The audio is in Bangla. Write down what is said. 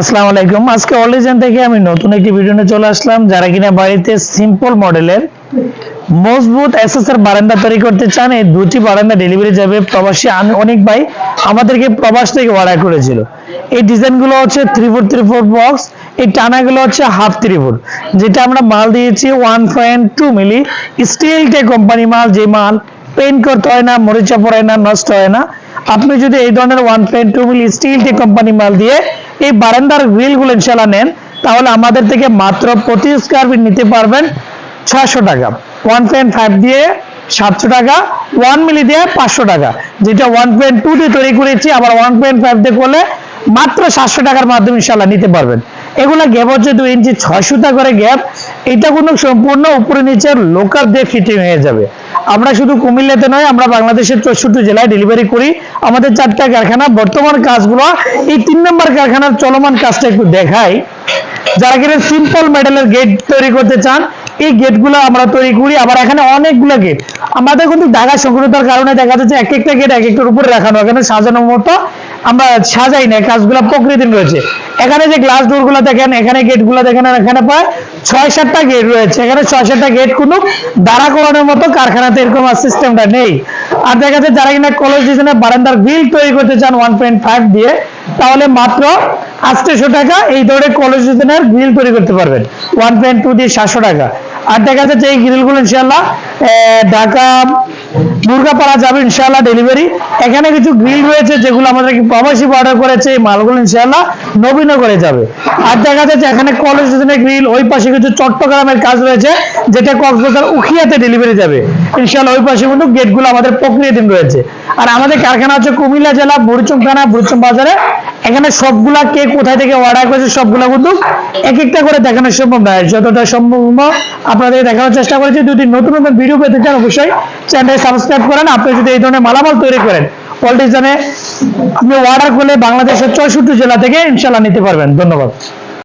আসসালামু আলাইকুম। আজকে অলিজেন থেকে আমি নতুন একটি ভিডিও নিয়ে চলে আসলাম, যারা কিনা বাড়িতে সিম্পল মডেলের মজবুত এসএসআর বারান্দা তৈরি করতে চান, এই দুটি বারান্দা ডেলিভারি যাবে প্রবাসী অনেক ভাই আমাদেরকে প্রবাস থেকে অর্ডার করেছিল। এই ডিজাইনগুলো হচ্ছে three four three four box এই টানাগুলো হচ্ছে হাফ থ্রি ফোর যেটা আমরা মাল দিয়েছি one point two milli steel টে কোম্পানি মাল, যে মাল পেন্ট করতে হয় না, মরিচা পড়ে না, নষ্ট হয় না। আপনি যদি এই ধরনের one point two milli steel টে কোম্পানি মাল দিয়ে এই বারান্দার গ্রিলগুলো ইনশাল্লাহ নেন, তাহলে আমাদের থেকে মাত্র প্রতি স্কোয়ার ফিট নিতে পারবেন ছয়শো টাকা। ওয়ান পয়েন্ট ফাইভ দিয়ে সাতশো টাকা ওয়ান মিলি দিয়ে পাঁচশো টাকা। যেটা ওয়ান পয়েন্ট টু দিয়ে তৈরি করেছি, আবার ওয়ান পয়েন্ট ফাইভ দিয়ে করলে মাত্র সাতশো টাকার মাধ্যমে ইনশাল্লাহ নিতে পারবেন। এগুলা গ্যাপ হচ্ছে দুই ইঞ্চি ছয় সুতা করে গ্যাপ এটা কোনো সম্পূর্ণ উপরে নিচের লোকাল দিয়ে ফিটিং হয়ে যাবে। আমরা শুধু কুমিল্লাতে নয়, আমরা বাংলাদেশের চৌষট্টি জেলায় ডেলিভারি করি। আমাদের চারটা কারখানা, বর্তমান কাজগুলো, এই তিন নম্বর কারখানার চলমান কাজটা একটু দেখাই। যারা কিনা সিম্পল মেডেলের গেট তৈরি করতে চান, এই গেটগুলো আমরা তৈরি করি। আবার এখানে অনেকগুলো গেট আমাদের কিন্তু ঢাকা সংকটতার কারণে দেখা যাচ্ছে এক একটা গেট এক একটার উপরে রাখানো এখানে সাজানোর মতো আমরা সাজাই না কাজগুলো প্রকৃতির রয়েছে। এখানে যে গ্লাস ডোরগুলো দেখেন, এখানে গেটগুলো দেখেন, আর এখানে প্রায় ছয় সাতটা গেট রয়েছে। এখানে ছয় সাতটা গেট কোনো দাঁড়া করানোর মতো কারখানাতে এরকম সিস্টেমটা নেই। আর দেখা যাচ্ছে যারা কিনা কলেজ ডিজাইনের বারান্দার গ্রিল তৈরি করতে চান ওয়ান পয়েন্ট ফাইভ দিয়ে, তাহলে মাত্র আটশো টাকা এই ধরনের কলেজ ডিজাইনের গ্রিল তৈরি করতে পারবেন। ওয়ান পয়েন্ট টু দিয়ে সাতশো টাকা। আর দেখা যাচ্ছে এই গ্রিলগুলো ইনশাল্লাহ ঢাকা দুর্গাপাড়া যাবে ইনশাল্লাহ ডেলিভারি এখানে কিছু গ্রিল রয়েছে যেগুলো আমাদের প্রবাসী অর্ডার করেছে, এই মালগুলো ইনশাল্লাহ নবীনগরে যাবে। আর দেখা যাচ্ছে এখানে কলেজ গ্রিল ওই পাশে কিছু চট্টগ্রামের কাজ রয়েছে, যেটা কক্সবাজার উখিয়াতে ডেলিভারি যাবে। ইনশাল্লাহ ওই পাশে কিন্তু গেটগুলো আমাদের প্রক্রিয়াধীন রয়েছে। আর আমাদের কারখানা হচ্ছে কুমিল্লা জেলা বুড়িচুম থানা বুড়িচুম বাজারে। এখানে সবগুলা কে কোথায় থেকে অর্ডার করেছে সবগুলা কিন্তু এক একটা করে দেখানো সম্ভব নয় যতটা সম্ভব আপনাদের দেখানোর চেষ্টা করেছি। যদি নতুন নতুন ভিডিও পেতে চান অবশ্যই চ্যানেল সাবস্ক্রাইব করেন। আপনি যদি এই ধরনের মালামাল তৈরি করেন অল আপনি অর্ডার করলে বাংলাদেশের চৌষট্টি জেলা থেকে ইনশাল্লাহ নিতে পারবেন। ধন্যবাদ।